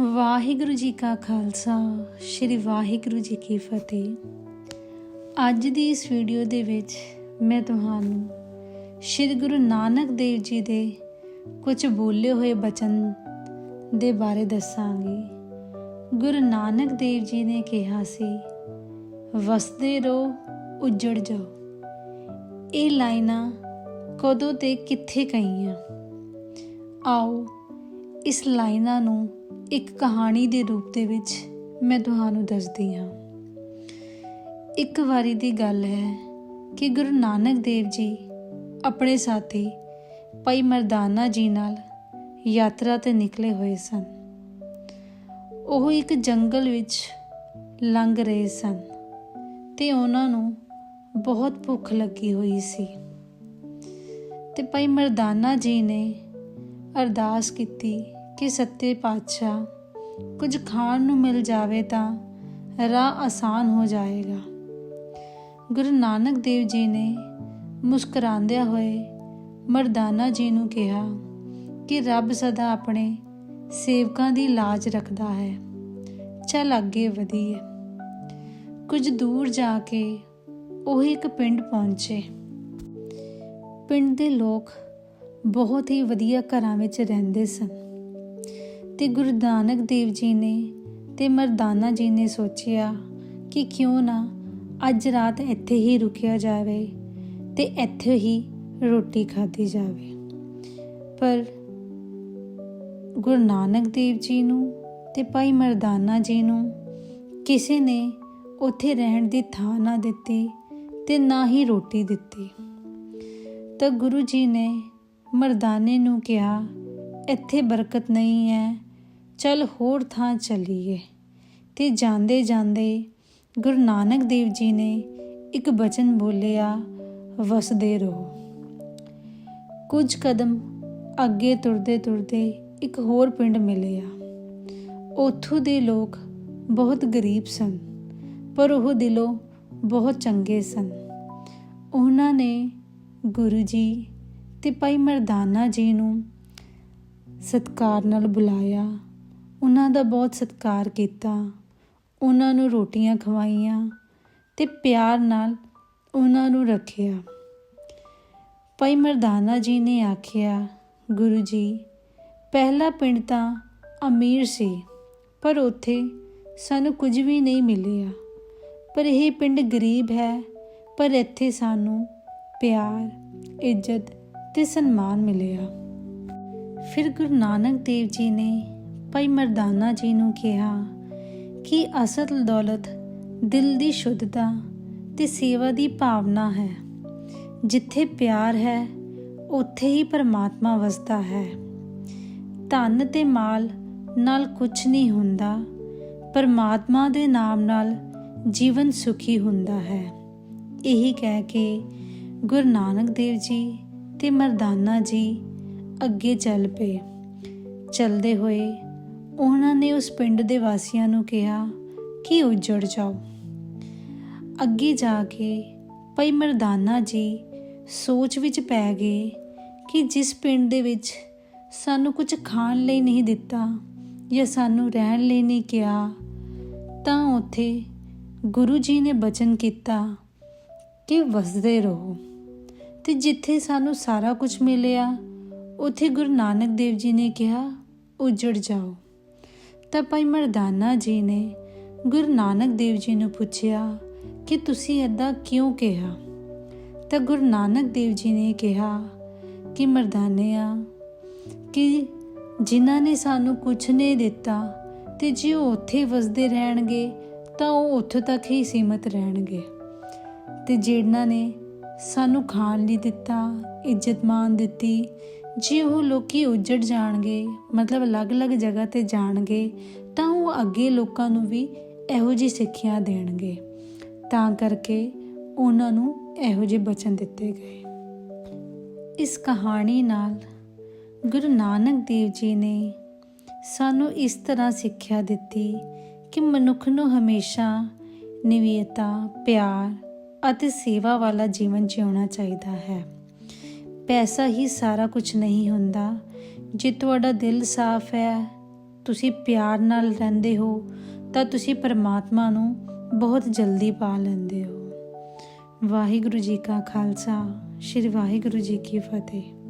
ਵਾਹਿਗੁਰੂ ਜੀ ਕਾ ਖਾਲਸਾ, ਸ੍ਰੀ ਵਾਹਿਗੁਰੂ ਜੀ ਕੀ ਫਤਿਹ। ਅੱਜ ਦੀ ਇਸ ਵੀਡੀਓ ਦੇ ਵਿੱਚ ਮੈਂ ਤੁਹਾਨੂੰ ਸ੍ਰੀ ਗੁਰੂ ਨਾਨਕ ਦੇਵ ਜੀ ਦੇ ਕੁਝ ਬੋਲੇ ਹੋਏ ਬਚਨ ਦੇ ਬਾਰੇ ਦੱਸਾਂਗੀ। ਗੁਰੂ ਨਾਨਕ ਦੇਵ ਜੀ ਨੇ ਕਿਹਾ ਸੀ, ਵਸਦੇ ਰਹੋ, ਉਜੜ ਜਾਓ। ਇਹ ਲਾਈਨਾਂ ਕਦੋਂ ਤੇ ਕਿੱਥੇ ਕਹੀਆਂ? ਆਓ ਇਸ ਲਾਈਨਾਂ ਨੂੰ ਇੱਕ ਕਹਾਣੀ ਦੇ ਰੂਪ ਦੇ ਵਿੱਚ ਮੈਂ ਤੁਹਾਨੂੰ ਦੱਸਦੀ ਹਾਂ। ਇੱਕ ਵਾਰੀ ਦੀ ਗੱਲ ਹੈ ਕਿ ਗੁਰੂ ਨਾਨਕ ਦੇਵ ਜੀ ਆਪਣੇ ਸਾਥੀ ਭਾਈ ਮਰਦਾਨਾ ਜੀ ਨਾਲ ਯਾਤਰਾ ਤੇ ਨਿਕਲੇ ਹੋਏ ਸਨ। ਉਹ ਇੱਕ ਜੰਗਲ ਵਿੱਚ ਲੰਘ ਰਹੇ ਸਨ ਤੇ ਉਹਨਾਂ ਨੂੰ ਬਹੁਤ ਭੁੱਖ ਲੱਗੀ ਹੋਈ ਸੀ। ਤੇ ਭਾਈ ਮਰਦਾਨਾ ਜੀ ਨੇ ਅਰਦਾਸ ਕੀਤੀ ਕਿ ਸੱਤੇ ਪਾਤਸ਼ਾਹ ਕੁਝ ਖਾਣ ਨੂੰ ਮਿਲ ਜਾਵੇ ਤਾਂ ਰਾਹ ਆਸਾਨ ਹੋ ਜਾਏਗਾ। ਗੁਰੂ ਨਾਨਕ ਦੇਵ ਜੀ ਨੇ ਮੁਸਕਰਾਉਂਦਿਆਂ ਹੋਏ ਮਰਦਾਨਾ ਜੀ ਨੂੰ ਕਿਹਾ ਕਿ ਰੱਬ ਸਦਾ ਆਪਣੇ ਸੇਵਕਾਂ ਦੀ ਲਾਜ ਰੱਖਦਾ ਹੈ। ਚੱਲ ਅੱਗੇ ਵਧੀਏ। ਕੁਝ ਦੂਰ ਜਾ ਕੇ ਉਹ ਇੱਕ ਪਿੰਡ ਪਹੁੰਚੇ। ਪਿੰਡ ਦੇ ਲੋਕ ਬਹੁਤ ਹੀ ਵਧੀਆ ਘਰਾਂ ਵਿੱਚ ਰਹਿੰਦੇ ਸਨ। ਤੇ ਗੁਰੂ ਨਾਨਕ ਦੇਵ ਜੀ ਨੇ ਤੇ ਮਰਦਾਨਾ ਜੀ ਨੇ ਸੋਚਿਆ ਕਿ ਕਿਉਂ ਨਾ ਅੱਜ ਰਾਤ ਇੱਥੇ ਹੀ ਰੁਕਿਆ ਜਾਵੇ ਤੇ ਇੱਥੇ ਹੀ ਰੋਟੀ ਖਾਧੀ ਜਾਵੇ। ਪਰ ਗੁਰੂ ਨਾਨਕ ਦੇਵ ਜੀ ਨੂੰ ਤੇ ਭਾਈ ਮਰਦਾਨਾ ਜੀ ਨੂੰ ਕਿਸੇ ਨੇ ਉੱਥੇ ਰਹਿਣ ਦੀ ਥਾਂ ਨਾ ਦਿੱਤੀ ਤੇ ਨਾ ਹੀ ਰੋਟੀ ਦਿੱਤੀ। ਤਾਂ ਗੁਰੂ ਜੀ ਨੇ ਮਰਦਾਨੇ ਨੂੰ ਕਿਹਾ ਇੱਥੇ ਬਰਕਤ ਨਹੀਂ ਹੈ। ਚਲ ਹੋਰ ਥਾਂ ਚੱਲੀਏ। ਤੇ ਜਾਂਦੇ ਜਾਂਦੇ ਗੁਰੂ ਨਾਨਕ ਦੇਵ ਜੀ ਨੇ ਇੱਕ ਬਚਨ ਬੋਲਿਆ, ਵਸਦੇ ਰਹੋ। ਕੁਝ ਕਦਮ ਅੱਗੇ ਤੁਰਦੇ ਤੁਰਦੇ ਇੱਕ ਹੋਰ ਪਿੰਡ ਮਿਲਿਆ। ਉੱਥੋਂ ਦੇ ਲੋਕ ਬਹੁਤ ਗਰੀਬ ਸਨ, ਪਰ ਉਹ ਦਿਲੋਂ ਬਹੁਤ ਚੰਗੇ ਸਨ। ਉਹਨਾਂ ਨੇ ਗੁਰੂ ਜੀ ਤੇ ਭਾਈ ਮਰਦਾਨਾ ਜੀ ਨੂੰ ਸਤਕਾਰ ਨਾਲ ਬੁਲਾਇਆ। ਉਹਨਾਂ ਦਾ ਬਹੁਤ ਸਤਕਾਰ ਕੀਤਾ। ਉਹਨਾਂ ਨੂੰ ਰੋਟੀਆਂ ਖਵਾਈਆਂ ਤੇ ਪਿਆਰ ਨਾਲ ਉਹਨਾਂ ਨੂੰ ਰੱਖਿਆ। ਭਾਈ ਮਰਦਾਨਾ ਜੀ ਨੇ ਆਖਿਆ, ਗੁਰੂ ਜੀ, ਪਹਿਲਾ ਪਿੰਡ ਤਾਂ ਅਮੀਰ ਸੀ, ਪਰ ਉੱਥੇ ਸਾਨੂੰ ਕੁਝ ਵੀ ਨਹੀਂ ਮਿਲਿਆ। ਪਰ ਇਹ ਪਿੰਡ ਗਰੀਬ ਹੈ, ਪਰ ਇੱਥੇ ਸਾਨੂੰ ਪਿਆਰ, ਇੱਜ਼ਤ ਤੇ ਸਨਮਾਨ ਮਿਲਿਆ। ਫਿਰ ਗੁਰੂ ਨਾਨਕ ਦੇਵ ਜੀ ਨੇ ਭਾਈ ਮਰਦਾਨਾ ਜੀ ਨੂੰ ਕਿਹਾ ਕਿ ਅਸਲ ਦੌਲਤ ਦਿਲ ਦੀ ਸ਼ੁੱਧਤਾ ਤੇ ਸੇਵਾ ਦੀ ਭਾਵਨਾ ਹੈ। ਜਿੱਥੇ ਪਿਆਰ ਹੈ, ਉੱਥੇ ਹੀ ਪਰਮਾਤਮਾ ਵਸਦਾ ਹੈ। ਧਨ ਤੇ ਮਾਲ ਨਾਲ ਕੁਝ ਨਹੀਂ ਹੁੰਦਾ, ਪਰਮਾਤਮਾ ਦੇ ਨਾਮ ਨਾਲ ਜੀਵਨ ਸੁਖੀ ਹੁੰਦਾ ਹੈ। ਇਹੀ ਕਹਿ ਕੇ ਗੁਰੂ ਨਾਨਕ ਦੇਵ ਜੀ ਤੇ ਮਰਦਾਨਾ ਜੀ ਅੱਗੇ ਚੱਲ ਪਏ। ਚਲਦੇ ਹੋਏ ਉਹਨਾਂ ਨੇ ਉਸ ਪਿੰਡ ਦੇ ਵਾਸੀਆਂ ਨੂੰ ਕਿਹਾ, ਕਿ ਉਜੜ ਜਾਓ? ਅੱਗੇ ਜਾ ਕੇ, ਭਾਈ ਮਰਦਾਨਾ ਜੀ, ਸੋਚ ਵਿੱਚ ਪੈ ਗਏ ਕਿ ਜਿਸ ਪਿੰਡ ਦੇ ਵਿੱਚ ਸਾਨੂੰ ਕੁਝ ਖਾਣ ਲਈ ਨਹੀਂ ਦਿੱਤਾ ਜਾਂ ਸਾਨੂੰ ਰਹਿਣ ਲਈ ਨਹੀਂ ਕਿਹਾ, ਤਾਂ ਉੱਥੇ ਗੁਰੂ ਜੀ ਨੇ ਬਚਨ ਕੀਤਾ ਕਿ ਵਸਦੇ ਰਹੋ ਤੇ ਜਿੱਥੇ ਸਾਨੂੰ ਸਾਰਾ ਕੁਝ ਮਿਲਿਆ ਉੱਥੇ ਗੁਰੂ ਨਾਨਕ ਦੇਵ ਜੀ ਨੇ ਕਿਹਾ, ਉਜੜ ਜਾਓ। ਤਾਂ ਭਾਈ ਮਰਦਾਨਾ ਜੀ ਨੇ ਗੁਰੂ ਨਾਨਕ ਦੇਵ ਜੀ ਨੂੰ ਪੁੱਛਿਆ ਕਿ ਤੁਸੀਂ ਐਦਾਂ ਕਿਉਂ ਕਿਹਾ? ਤਾਂ ਗੁਰੂ ਨਾਨਕ ਦੇਵ ਜੀ ਨੇ ਕਿਹਾ ਕਿ ਮਰਦਾਨਿਆ, ਕਿ ਜਿਨ੍ਹਾਂ ਨੇ ਸਾਨੂੰ ਕੁਝ ਨਹੀਂ ਦਿੱਤਾ ਤੇ ਜੇ ਉਹ ਉੱਥੇ ਵਸਦੇ ਰਹਿਣਗੇ ਤਾਂ ਉਹ ਉੱਥੇ ਤੱਕ ਹੀ ਸੀਮਤ ਰਹਿਣਗੇ। ਤੇ ਜਿਨ੍ਹਾਂ ਨੇ ਸਾਨੂੰ ਖਾਣ ਲਈ ਦਿੱਤਾ, ਇੱਜ਼ਤ ਮਾਨ ਦਿੱਤੀ ਜੇ ਉਹ ਲੋਕੀ ਉੱਜੜ ਜਾਣਗੇ, ਮਤਲਬ ਅਲੱਗ-ਅਲੱਗ ਜਗ੍ਹਾ ਤੇ ਜਾਣਗੇ, ਤਾਂ ਉਹ ਅੱਗੇ ਲੋਕਾਂ ਨੂੰ ਵੀ ਇਹੋ ਜਿਹੀ ਸਿੱਖਿਆ ਦੇਣਗੇ। ਤਾਂ ਕਰਕੇ ਉਹਨਾਂ ਨੂੰ ਇਹੋ ਜਿਹੇ ਬਚਨ ਦਿੱਤੇ ਗਏ। ਇਸ ਕਹਾਣੀ ਨਾਲ ਗੁਰੂ ਨਾਨਕ ਦੇਵ ਜੀ ਨੇ ਸਾਨੂੰ ਇਸ ਤਰ੍ਹਾਂ ਸਿੱਖਿਆ ਦਿੱਤੀ ਕਿ ਮਨੁੱਖ ਨੂੰ ਹਮੇਸ਼ਾ ਨਿਵੇਤਾ, ਪਿਆਰ ਅਤੇ ਸੇਵਾ ਵਾਲਾ ਜੀਵਨ ਜਿਉਣਾ ਚਾਹੀਦਾ ਹੈ। ਪੈਸਾ ਹੀ ਸਾਰਾ ਕੁਝ ਨਹੀਂ ਹੁੰਦਾ। ਜੇ ਤੁਹਾਡਾ ਦਿਲ ਸਾਫ਼ ਹੈ, ਤੁਸੀਂ ਪਿਆਰ ਨਾਲ ਰਹਿੰਦੇ ਹੋ, ਤਾਂ ਤੁਸੀਂ ਪਰਮਾਤਮਾ ਨੂੰ ਬਹੁਤ ਜਲਦੀ ਪਾ ਲੈਂਦੇ ਹੋ। ਵਾਹਿਗੁਰੂ ਜੀ ਕਾ ਖਾਲਸਾ, ਸ੍ਰੀ ਵਾਹਿਗੁਰੂ ਜੀ ਕੀ ਫਤਿਹ।